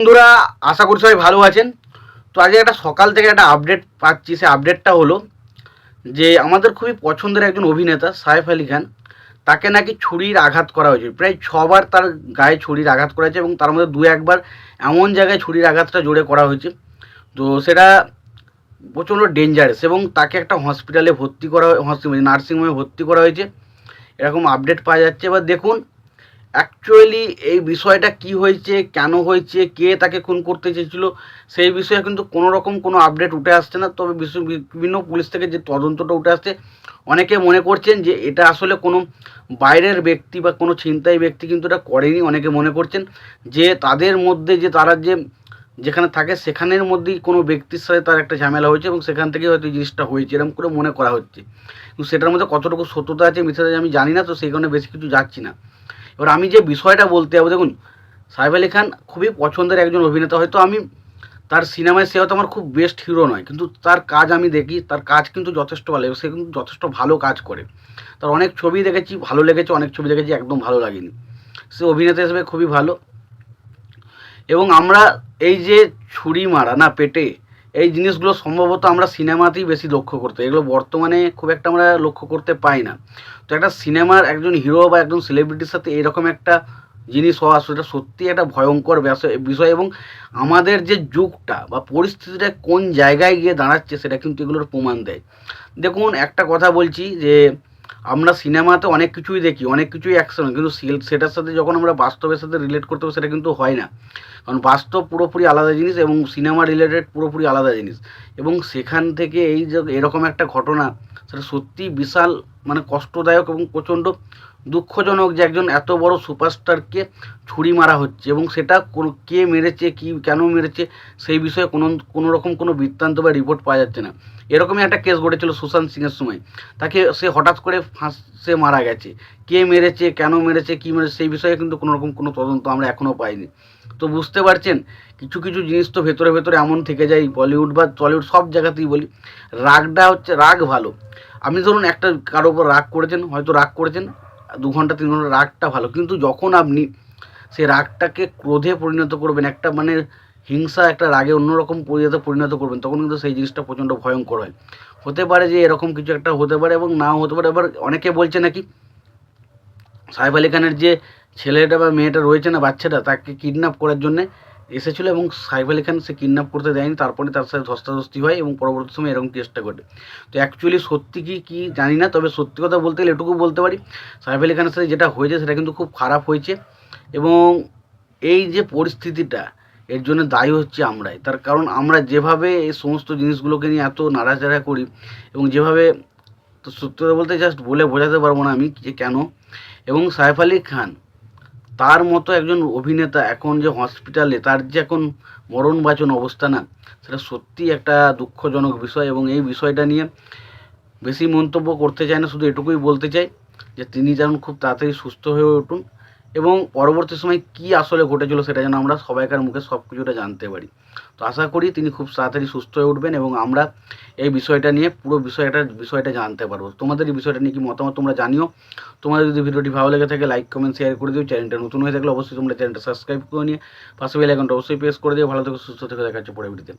বন্ধুরা, আশা করি সবাই ভালো আছেন। তো আজকে একটা সকাল থেকে একটা আপডেট পাচ্ছি। সে আপডেটটা হলো যে, আমাদের খুবই পছন্দের একজন অভিনেতা সাইফ আলী খান, তাকে নাকি ছুরির আঘাত করা হয়েছে। প্রায় ছবার তার গায়ে ছুরির আঘাত করা হয়েছে এবং তার মধ্যে দু একবার এমন জায়গায় ছুরির আঘাতটা জোরে করা হয়েছে। তো সেটা প্রচণ্ড ডেঞ্জারাস এবং তাকে একটা হসপিটালে ভর্তি করা নার্সিংহোমে ভর্তি করা হয়েছে। এরকম আপডেট পাওয়া যাচ্ছে। এবার দেখুন অ্যাকচুয়ালি এই বিষয়টা কি হয়েছে, কেন হয়েছে, কে তাকে খুন করতে চেয়েছিল, সেই বিষয়ে কিন্তু কোনো রকম কোনো আপডেট উঠে আসছে না। তবে বিভিন্ন পুলিশ থেকে যে তদন্তটা উঠে আসছে, অনেকে মনে করছেন যে এটা আসলে কোনো বাইরের ব্যক্তি বা কোনো ছিনতাই ব্যক্তি কিন্তু এটা করেনি, অনেকে মনে করছেন যে তাদের মধ্যে যে তারা যে যেখানে থাকে, সেখানের মধ্যেই কোনো ব্যক্তির সাথে তার একটা ঝামেলা হয়েছে এবং সেখান থেকে হয়তো জিনিসটা হয়েছে, এরকম করে মনে করা হচ্ছে। কিন্তু সেটার মধ্যে কতটুকু সত্যতা আছে, মিথ্যা আছে আমি জানি না, তো সেই কারণে বেশি কিছু যাচ্ছি না। এবার আমি যে বিষয়টা বলতে যাব, দেখুন, সাহেব আলী খান খুবই পছন্দের একজন অভিনেতা। হয়তো আমি তার সিনেমায় সে হয়তো আমার খুব বেস্ট হিরো নয়, কিন্তু তার কাজ আমি দেখি, তার কাজ কিন্তু যথেষ্ট ভালো সে কিন্তু যথেষ্ট ভালো কাজ করে। তার অনেক ছবি দেখেছি, ভালো লেগেছে, অনেক ছবি দেখেছি, একদম ভালো লাগেনি। সে অভিনেতা হিসেবে খুবই ভালো। এবং আমরা এই যে ছুরি মারা না, পেটে এই জিনিসগুলো সম্ভবত আমরা সিনেমাতেই বেশি লক্ষ্য করতে এগুলো বর্তমানে খুব একটা আমরা লক্ষ্য করতে পাই না। তো একটা সিনেমার একজন হিরো বা একজন সেলিব্রিটির সাথে এরকম একটা জিনিস হওয়া সেটা সত্যি একটা ভয়ঙ্কর বিষয় এবং আমাদের যে যুগটা বা পরিস্থিতিটা কোন জায়গায় গিয়ে দাঁড়াচ্ছে সেটা কিন্তু এগুলোর প্রমাণ দেয়। দেখুন, একটা কথা বলছি যে আমরা সিনেমাতে অনেক কিছুই দেখি, অনেক কিছুই অ্যাকশন কিন্তু সেটার সাথে যখন আমরা বাস্তবের সাথে রিলেট করতে হবে সেটা কিন্তু হয় না। কারণ বাস্তব পুরোপুরি আলাদা জিনিস এবং সিনেমা রিলেটেড পুরোপুরি আলাদা জিনিস। এবং সেখান থেকে এই যে এরকম একটা ঘটনা, সেটা সত্যি বিশাল মানে কষ্টদায়ক এবং প্রচণ্ড দুঃখজনক যে একজন এত বড় সুপারস্টারকে ছুরি মারা হচ্ছে এবং সেটা কোনো, কে মেরেছে, কি কেন মেরেছে, সেই বিষয়ে কোনো কোনো রকম কোনো বৃত্তান্ত বা রিপোর্ট পাওয়া যাচ্ছে না। এরকমই একটা কেস ঘটেছিল সুশান্ত সিংয়ের সময়। তাকে সে হঠাৎ করে ফাঁসে মারা গেছে। কে মেরেছে, কেন মেরেছে, কী মেরেছে, সেই বিষয়ে কিন্তু কোনো রকম কোনো তদন্ত আমরা এখনও পাইনি। তো বুঝতে পারছেন, কিছু কিছু জিনিস তো ভেতরে ভেতরে এমন থেকে যায়, বলিউড বা টলিউড সব জায়গাতেই বলি, রাগটা হচ্ছে রাগ ভালো। আপনি ধরুন একটা কারও উপর রাগ করেছেন, হয়তো রাগ করেছেন, দু ঘণ্টা, তিন ঘণ্টা রাগটা ভালো, কিন্তু যখন আপনি সেই রাগটাকে ক্রোধে পরিণত করবেন, একটা মানে হিংসা, একটা রাগে অন্যরকম পরিণত পরিণত করবেন, তখন কিন্তু সেই জিনিসটা প্রচণ্ড ভয়ঙ্কর হয়। হতে পারে যে এরকম কিছু একটা হতে পারে এবং নাও হতে পারে, আবার অনেকে বলছে নাকি সাহেব আলী খানের যে ছেলেটা বা মেয়েটা রয়েছে না, বাচ্চাটা, তাকে কিডন্যাপ করার জন্যে এসেছিল এবং সাহেব আলী খান সে কিডন্যাপ করতে দেয়নি। তারপরে তার সাথে ধস্তাধস্তি হয় এবং পরবর্তী সময় এরকম কেসটা ঘটে। তো অ্যাকচুয়ালি সত্যি কি কি জানি না, তবে সত্যি কথা বলতে গেলে এটুকু বলতে পারি, সাহেব আলী খানের সাথে যেটা হয়েছে সেটা কিন্তু খুব খারাপ হয়েছে এবং এই যে পরিস্থিতিটা, এর জন্য দায়ী হচ্ছে আমরাই। তার কারণ আমরা যেভাবে এই সমস্ত জিনিসগুলোকে নিয়ে এত নাড়াচাড়া করি এবং যেভাবে তো সত্যতা বলতে জাস্ট বলে বোঝাতে পারব না আমি যে কেন। এবং সাইফ আলী খান, তার মতো একজন অভিনেতা এখন যে হসপিটালে তার যে এখন মরণ বাচন অবস্থা না, সেটা সত্যি একটা দুঃখজনক বিষয় এবং এই বিষয়টা নিয়ে বেশি মন্তব্য করতে চায় না, শুধু এটুকুই বলতে চাই যে তিনি যেন খুব তাড়াতাড়ি সুস্থ হয়ে উঠুন। এবং পরবর্তী সময় কি আসলে ঘটেছিল সেটা যেন আমরা সবাইকার মুখে সব কিছুটা জানতে পারি। তো আশা করি তিনি খুব তাড়াতাড়ি সুস্থ হয়ে উঠবেন এবং আমরা এই বিষয়টা নিয়ে পুরো বিষয়টা বিষয়টা জানতে পারব। তোমাদের এই বিষয়টা নিয়ে কি মতামত তোমরা জানিও। তোমাদের যদি ভিডিওটি ভালো লেগে থাকে লাইক কমেন্ট শেয়ার করে দিও। চ্যানেলটা নতুন হয়ে থাকলে অবশ্যই তোমরা চ্যানেলটা সাবস্ক্রাইব করে নিয়ে পাশে বেল আইকনটা অবশ্যই প্রেস করে দিও। ভালো থেকে, সুস্থ থেকে দেখাচ্ছে পরে ভিডিওতে